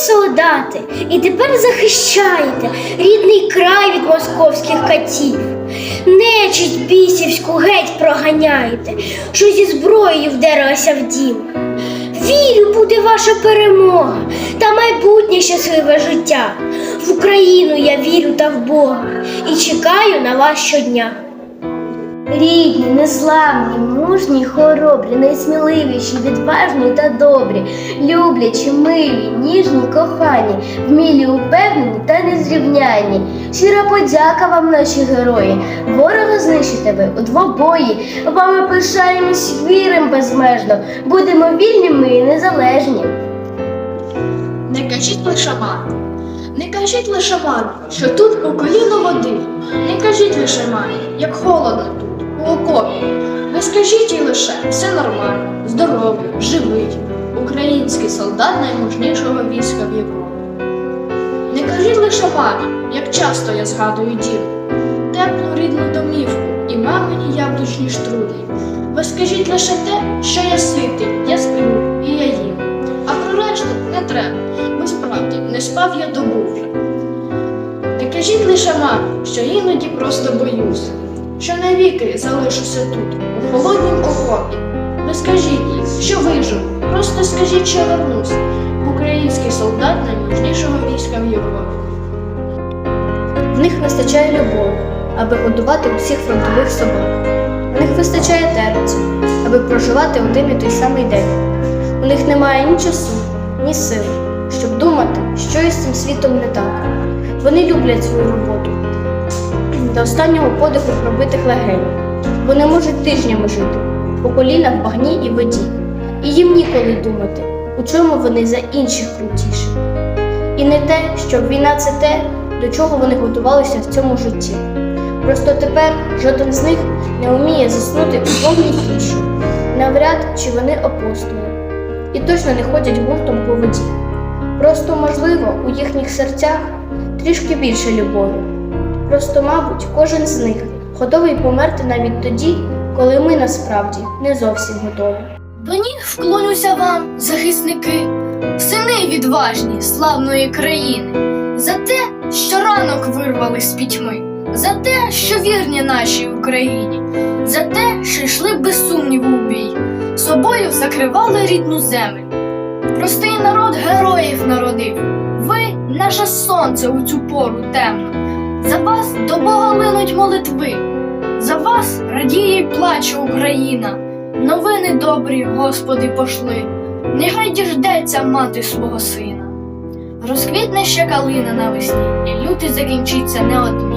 солдати, і тепер захищаєте рідний край від московських катів. Нечисть бісівську геть проганяєте, що зі зброєю вдерлася в дім. Вірю, буде ваша перемога та майбутнє щасливе життя. В Україну я вірю та в Бога і чекаю на вас щодня. Рідні, незламні, мужні, хоробрі, найсміливіші, відважні та добрі, люблячі, милі, ніжні, кохані, вмілі, упевнені та незрівняні. Щира подяка вам, наші герої, ворога знищите ви у двобої. Вами пишаємось, вірим безмежно, будемо вільними і незалежні. Не кажіть лише мамі, не кажіть лише мамі, що тут у коліно води. Не кажіть лише мамі, як холодно тут, у. Не скажіть їй лише все нормально, здоровий, живий, український солдат наймужнішого війська в Європі. Не кажіть лише мамі, як часто я згадую дім, теплу рідну домівку і мамині яблучні штрудлі. Ви скажіть лише те, що я ситий, я сплю і я їм. А про решту не треба, бо справді не спав я добу вже. Не кажіть лише мамі, що іноді просто боюсь, що навіки залишуся тут, у холоднім окопі. Не скажіть їй, що виживу, просто скажіть, що вернусь, український солдат найможнішого війська в Європі. В них вистачає любові, аби годувати усіх фронтових собак. У них вистачає терпця, аби проживати один і той самий день. У них немає ні часу, ні сил, щоб думати, що із цим світом не так. Вони люблять свою роботу до останнього подиху пробитих легень. Вони можуть тижнями жити по колінах багні і воді. І їм ніколи думати, у чому вони за інших крутіші. І не те, що війна це те, до чого вони готувалися в цьому житті. Просто тепер жоден з них не вміє заснути у повній тиші. Навряд чи вони апостоли. І точно не ходять гуртом по воді. Просто, можливо, у їхніх серцях трішки більше любові. Просто, мабуть, кожен з них готовий померти навіть тоді, коли ми насправді не зовсім готові. До ніг вклонюся вам, захисники, сини відважні славної країни, за те, що ранок вирвали з пітьми, за те, що вірні нашій Україні, за те, що йшли без сумніву у бій, собою закривали рідну землю. Простий народ героїв народив. Ви наше сонце у цю пору темну. За вас до Бога линуть молитви, за вас радіє й плаче Україна. Новини добрі, Господи, пошли, нехай діждеться мати свого сина. Розквітне ще калина навесні, і лютий закінчиться неодмінно.